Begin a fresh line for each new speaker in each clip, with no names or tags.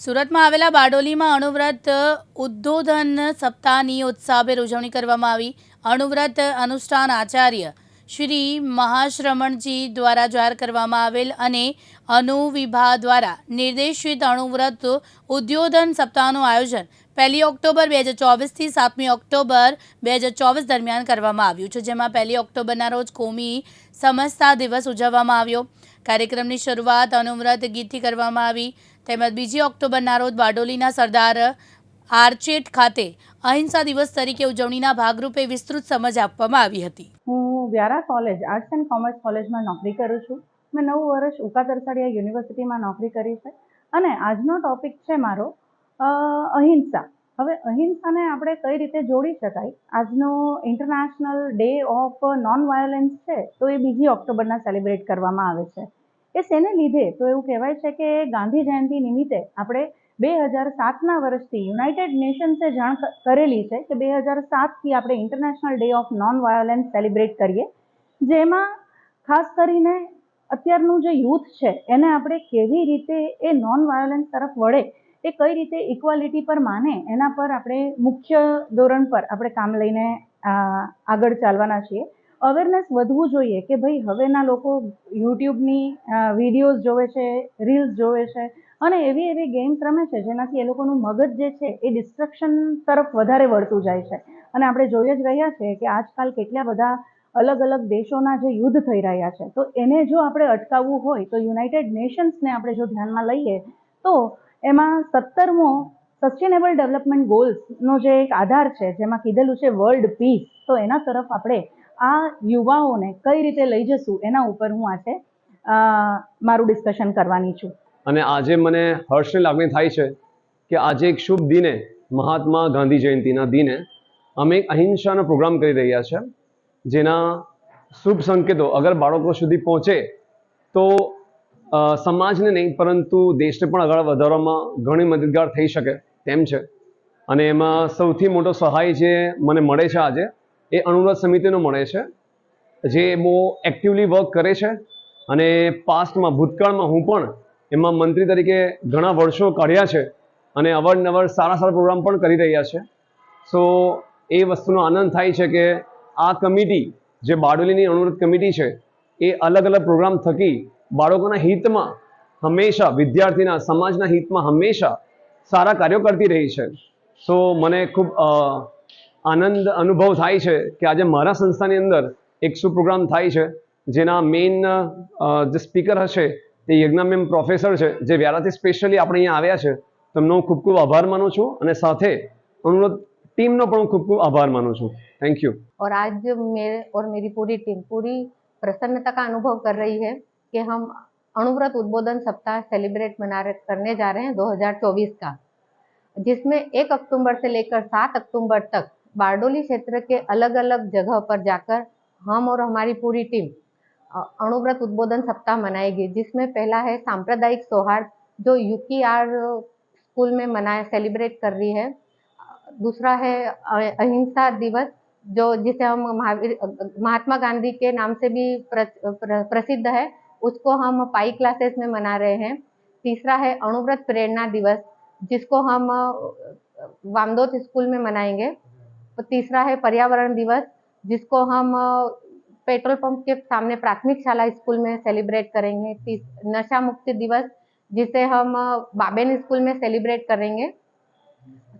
સુરતમાં આવેલા બારડોલીમાં અણુવ્રત ઉદ્બોધન સપ્તાહની ઉત્સાહભેર ઉજવણી કરવામાં આવી. અણુવ્રત અનુષ્ઠાન આચાર્ય શ્રી મહાશ્રમણજી દ્વારા જાહેર કરવામાં આવેલ અને અનુવિભા દ્વારા નિર્દેશિત અણુવ્રત ઉદ્યોધન સપ્તાહનું આયોજન પહેલી ઓક્ટોબર બે હજાર ચોવીસથી સાતમી ઓક્ટોબર બે હજાર ચોવીસ દરમિયાન કરવામાં આવ્યું છે, જેમાં પહેલી ઓક્ટોબરના રોજ કોમી સમસ્તા દિવસ ઉજવવામાં આવ્યો. કાર્યક્રમની શરૂઆત અનુવ્રત ગીતથી કરવામાં આવી. તેમજ બીજી ઓક્ટોબરના રોજ બારડોલીના સરદાર આર્ચેટ ખાતે અહિંસા દિવસ તરીકે ઉજવણીના ભાગરૂપે વિસ્તૃત સમજ આપવામાં આવી હતી.
હું Vyara college, arts and commerce કોલેજમાં નોકરી કરું છું. મેં નવ વર્ષ ઉકા તરસાડિયા યુનિવર્સિટીમાં નોકરી કરી છે. અને આજનો ટોપિક છે મારો અહિંસા. હવે અહિંસાને આપણે કઈ રીતે જોડી શકાય? આજનો international day of non violence છે, તો એ બીજી ઓક્ટોબરના સેલિબ્રેટ કરવામાં આવે છે. એ શેને લીધે? તો એવું કહેવાય છે કે ગાંધી જયંતિ નિમિત્તે આપણે બે હજાર સાતના વર્ષથી યુનાઇટેડ નેશન્સે જાણ કરેલી છે કે બે હજાર સાતથી આપણે international day of non violence celebrate કરીએ. જેમાં ખાસ કરીને અત્યારનું જે યુથ છે, એને આપણે કેવી રીતે એ નોન વાયોલન્સ તરફ વળે એ કઈ રીતે ઇક્વાલિટી પર માને, એના પર આપણે મુખ્ય ધોરણ પર આપણે કામ લઈને આગળ ચાલવાના છીએ. અવેરનેસ વધવું જોઈએ કે ભાઈ હવેના લોકો યુટ્યુબની વિડીયોઝ જોવે છે રીલ્સ જોવે છે, અને એવી એવી ગેમ્સ રમે છે જેનાથી એ લોકોનું મગજ જે છે એ ડિસ્ટ્રક્શન તરફ વધારે વળતું જાય છે. અને આપણે જોઈ જ રહ્યા છે કે આજકાલ કેટલા બધા અલગ અલગ દેશોના જે યુદ્ધ થઈ રહ્યા છે. તો એને જો આપણે અટકાવવું હોય, તો યુનાઇટેડ નેશન્સને આપણે જો ધ્યાનમાં લઈએ, તો એમાં સત્તરમો સસ્ટેનેબલ ડેવલપમેન્ટ ગોલ્સનો જે એક આધાર છે, જેમાં કીધેલું છે વર્લ્ડ પીસ તો એના તરફ આપણે આ યુવાઓને કઈ રીતે લઈ જશું એના ઉપર હું આજે મારું ડિસ્કશન કરવાની છું.
અને આજે મને હર્ષની લાગણી થાય છે કે આજે એક શુભ દિને, મહાત્મા ગાંધી જયંતિના દિને, અમે એક અહિંસાનો પ્રોગ્રામ કરી રહ્યા છે, જેના શુભ સંકેતો અગર બાળકો સુધી પહોંચે, તો સમાજને નહીં, પરંતુ દેશને પણ આગળ વધારવામાં ઘણી મદદગાર થઈ શકે તેમ છે. અને એમાં સૌથી મોટો સહાય જે મને મળે છે આજે, એ અનુરોધ સમિતિનો મળે છે, જે બહુ એક્ટિવલી વર્ક કરે છે. અને પાસ્ટમાં ભૂતકાળમાં હું પણ એમાં મંત્રી તરીકે ઘણા વર્ષો કાઢ્યા છે અને અવારનવાર સારા સારા પ્રોગ્રામ પણ કરી રહ્યા છે. સો એ વસ્તુનો આનંદ થાય છે કે આ કમિટી, જે બારડોલીની અનુરોધ કમિટી છે, એ અલગ અલગ પ્રોગ્રામ થકી બાળકોના હિતમાં હંમેશા વિદ્યાર્થીના સમાજના હિતમાં હંમેશા સારા કાર્યો કરતી રહી છે સો મને ખૂબ અ, આનંદ અનુભવ થાય છે કે આજે મારા સંસ્થાની અંદર એક શું પ્રોગ્રામ થાય છે જેના મેઇન જે સ્પીકર હશે તે યજ્ઞામેમ પ્રોફેસર છે જે વ્યારાથી સ્પેશિયલી આપણે અહીંયા આવ્યા છે તેમનો હું ખૂબ ખૂબ આભાર માનું છું અને સાથે અનુરોધ ટીમનો પણ હું ખૂબ ખૂબ આભાર માનું છું થેન્ક યુ
और आज मेरे और मेरी पूरी टीम पूरी प्रसन्नता का अनुभव कर रही है कि हम अणुव्रत उद्बोधन सप्ताह सेलिब्रेट मना करने जा रहे हैं 2024 का जिसमें एक अक्टूबर से लेकर सात अक्टूबर तक बारडोली क्षेत्र के अलग अलग जगह पर जाकर हम और हमारी पूरी टीम अणुव्रत उद्बोधन सप्ताह मनाएगी जिसमें पहला है सांप्रदायिक सौहार्द जो यूपीआर स्कूल में मनाया सेलिब्रेट कर रही है। दूसरा है अहिंसा दिवस जो जिसे हम महावीर महात्मा गांधी के नाम से भी प्र, प्र, प्रसिद्ध है। उसको हम पाई क्लासेस में मना रहे हैं। तीसरा है अणुव्रत प्रेरणा दिवस, जिसको हम वामदोत स्कूल में मनाएँगे। तीसरा है पर्यावरण दिवस, जिसको हम पेट्रोल पंप के सामने प्राथमिक शाला स्कूल में सेलिब्रेट करेंगे। नशा मुक्ति दिवस, जिसे हम बाबेन स्कूल में सेलिब्रेट करेंगे।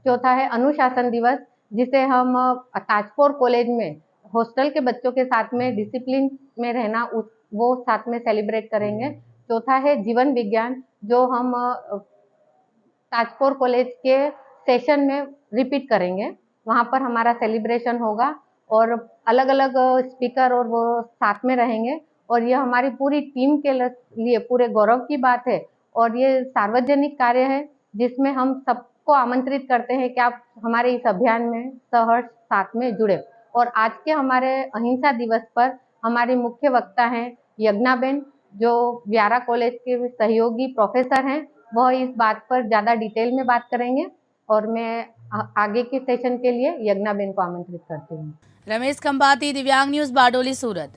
चौथा है अनुशासन दिवस, जिसे हम ताजपुर कॉलेज में, हॉस्टल के बच्चों के साथ में, डिसिप्लिन में रहना, उस वो साथ में सेलिब्रेट करेंगे। चौथा है जीवन विज्ञान जो हम ताजपुर कॉलेज के सेशन में रिपीट करेंगे। वहाँ पर हमारा सेलिब्रेशन होगा और अलग अलग स्पीकर और वो साथ में रहेंगे। और ये हमारी पूरी टीम के लिए पूरे गौरव की बात है। और ये सार्वजनिक कार्य है जिसमें हम सबको आमंत्रित करते हैं कि आप हमारे इस अभियान में सहर्ष साथ में जुड़े। और आज के हमारे अहिंसा दिवस पर हमारी मुख्य वक्ता हैं यज्ञाबेन, जो व्यारा कॉलेज के सहयोगी प्रोफेसर हैं, वह इस बात पर ज़्यादा डिटेल में बात करेंगे और मैं आगे के सेशन के लिए यज्ञाबेन को आमंत्रित करती हूँ।
रमेश खंबाती दिव्यांग न्यूज़ बाडोली सूरत।